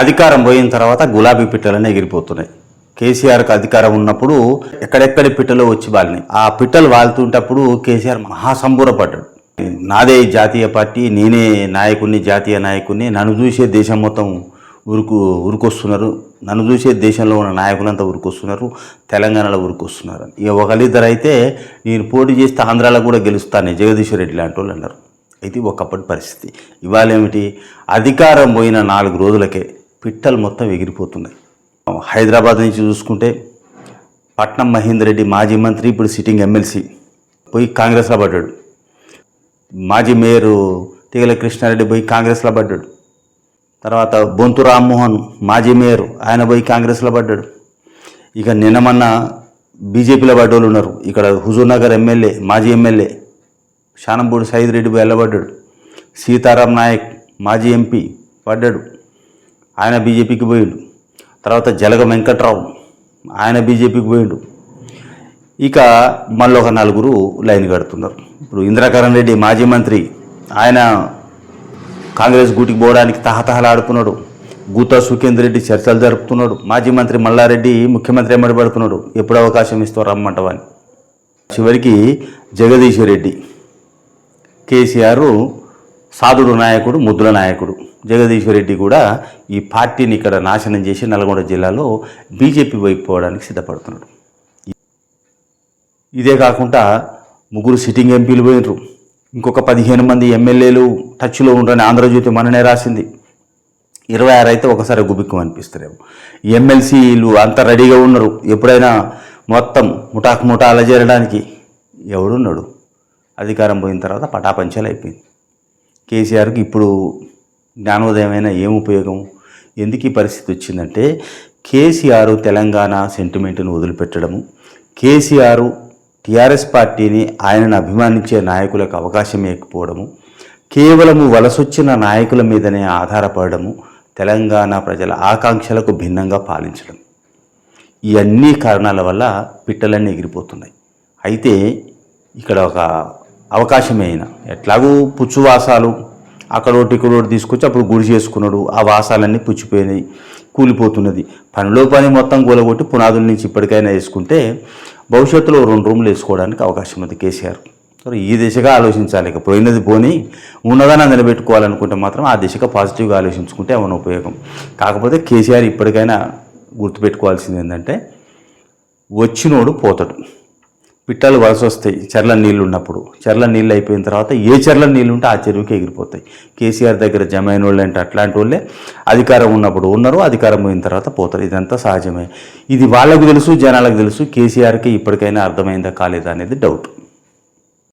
అధికారం పోయిన తర్వాత గులాబీ పిట్టలనే ఎగిరిపోతున్నాయి. కేసీఆర్కి అధికారం ఉన్నప్పుడు ఎక్కడెక్కడ పిట్టలు వచ్చి వాళ్ళని ఆ పిట్టలు వాళ్తుంటప్పుడు కేసీఆర్ మహాసంబూరపడ్డాడు. నాదే జాతీయ పార్టీ నేనే నాయకుడిని జాతీయ నాయకుడిని నన్ను చూసే దేశం మొత్తం ఉరుకు ఉరుకొస్తున్నారు. నన్ను చూసే దేశంలో ఉన్న నాయకులంతా ఉరుకొస్తున్నారు. తెలంగాణలో ఉరుకొస్తున్నారు. ఇక ఒకరిద్దరు అయితే నేను పోటీ చేస్తే ఆంధ్రాలో కూడా గెలుస్తాను జగదీశ్వర్ రెడ్డి లాంటి వాళ్ళు అన్నారు. ఇది ఒకప్పటి పరిస్థితి. ఇవాళ ఏమిటి అధికారం పోయిన నాలుగు రోజులకే పిట్టలు మొత్తం ఎగిరిపోతున్నాయి. హైదరాబాద్ నుంచి చూసుకుంటే పట్నం మహేందర్ రెడ్డి మాజీ మంత్రి ఇప్పుడు సిట్టింగ్ ఎమ్మెల్సీ పోయి కాంగ్రెస్లో పడ్డాడు. మాజీ మేయరు తీగల కృష్ణారెడ్డి పోయి కాంగ్రెస్లో పడ్డాడు. తర్వాత బొంతు రామ్మోహన్ మాజీ మేయర్ ఆయన పోయి కాంగ్రెస్లో పడ్డాడు. ఇక నిన్న మొన్న బీజేపీలో పడ్డోళ్ళు ఉన్నారు. ఇక్కడ హుజూర్నగర్ ఎమ్మెల్యే మాజీ ఎమ్మెల్యే శానంపూడి సైద్ రెడ్డి వెళ్ళబడ్డాడు. సీతారాం నాయక్ మాజీ ఎంపీ పడ్డాడు. ఆయన బీజేపీకి పోయిండు. తర్వాత జలగ వెంకట్రావు ఆయన బీజేపీకి పోయిండు. ఇక మళ్ళీ ఒక నలుగురు లైన్ కడుతున్నారు. ఇప్పుడు ఇందిరాకరణ్ రెడ్డి మాజీ మంత్రి ఆయన కాంగ్రెస్ గూటికి పోవడానికి తహతహలాడుతున్నాడు. గూతా సుఖేందర్ రెడ్డి చర్చలు జరుపుతున్నాడు. మాజీ మంత్రి మల్లారెడ్డి ముఖ్యమంత్రి ఎమ్మడి పడుతున్నాడు. ఎప్పుడు అవకాశం ఇస్తారు రమ్మంటావని చివరికి జగదీశ్వర్ రెడ్డి కేసీఆర్ సాధుడు నాయకుడు ముద్దుల నాయకుడు. జగదీశ్వర్ రెడ్డి కూడా ఈ పార్టీని ఇక్కడ నాశనం చేసి నల్గొండ జిల్లాలో బీజేపీ వైపు పోవడానికి సిద్ధపడుతున్నాడు. ఇదే కాకుండా ముగ్గురు సిట్టింగ్ ఎంపీలు పోయినరు. ఇంకొక పదిహేను మంది ఎమ్మెల్యేలు టచ్లో ఉండని ఆంధ్రజ్యోతి మననే రాసింది. ఇరవై ఆరు అయితే ఒకసారి గుబిక్కం అనిపిస్తారేమో ఎమ్మెల్సీలు అంత రెడీగా ఉన్నారు ఎప్పుడైనా మొత్తం ముఠాకు ముఠా అలజేరడానికి ఎవడున్నాడు? అధికారం పోయిన తర్వాత పటాపంచాలు అయిపోయింది. కేసీఆర్కి ఇప్పుడు జ్ఞానోదయమైన ఏం ఉపయోగం? ఎందుకు ఈ పరిస్థితి వచ్చిందంటే కేసీఆర్ తెలంగాణ సెంటిమెంట్ను వదిలిపెట్టడము కేసీఆర్ టీఆర్ఎస్ పార్టీని ఆయనను అభిమానించే నాయకులకు అవకాశం ఇవ్వకపోవడము కేవలము వలసొచ్చిన నాయకుల మీదనే ఆధారపడము తెలంగాణ ప్రజల ఆకాంక్షలకు భిన్నంగా పాలించడం. ఈ అన్ని కారణాల వల్ల పిట్టలన్నీ ఎగిరిపోతున్నాయి. అయితే ఇక్కడ ఒక అవకాశమే అయినా. ఎట్లాగూ పుచ్చువాసాలు అక్కడ ఒకటి తీసుకొచ్చి అప్పుడు గుడి చేసుకున్నాడు. ఆ వాసాలన్నీ పుచ్చిపోయినాయి కూలిపోతున్నది. పనిలో పని మొత్తం కూలగొట్టి పునాదుల నుంచి ఇప్పటికైనా వేసుకుంటే భవిష్యత్తులో రెండు రూములు వేసుకోవడానికి అవకాశం ఉంది కేసీఆర్. ఈ దిశగా ఆలోచించాలి. ఇక పోయినది పోని ఉన్నదాన్ని నిలబెట్టుకోవాలనుకుంటే మాత్రం ఆ దిశగా పాజిటివ్గా ఆలోచించుకుంటే ఏమైనా ఉపయోగం. కాకపోతే కేసీఆర్ ఇప్పటికైనా గుర్తుపెట్టుకోవాల్సింది ఏంటంటే వచ్చినోడు పోతాడు. పిట్టలు వలస వస్తాయి. చెర్ల నీళ్ళు ఉన్నప్పుడు. చెర్ల నీళ్ళు అయిపోయిన తర్వాత ఏ చెర్ల నీళ్ళు ఉంటే ఆ చెరువుకి ఎగిరిపోతాయి. కేసీఆర్ దగ్గర జమ అయిన వాళ్ళు అంటే అట్లాంటి వాళ్ళే. అధికారం ఉన్నప్పుడు ఉన్నారు అధికారం పోయిన తర్వాత పోతారు. ఇదంతా సహజమే. ఇది వాళ్ళకు తెలుసు జనాలకు తెలుసు. కేసీఆర్కి ఇప్పటికైనా అర్థమైందా కాలేదా అనేది డౌట్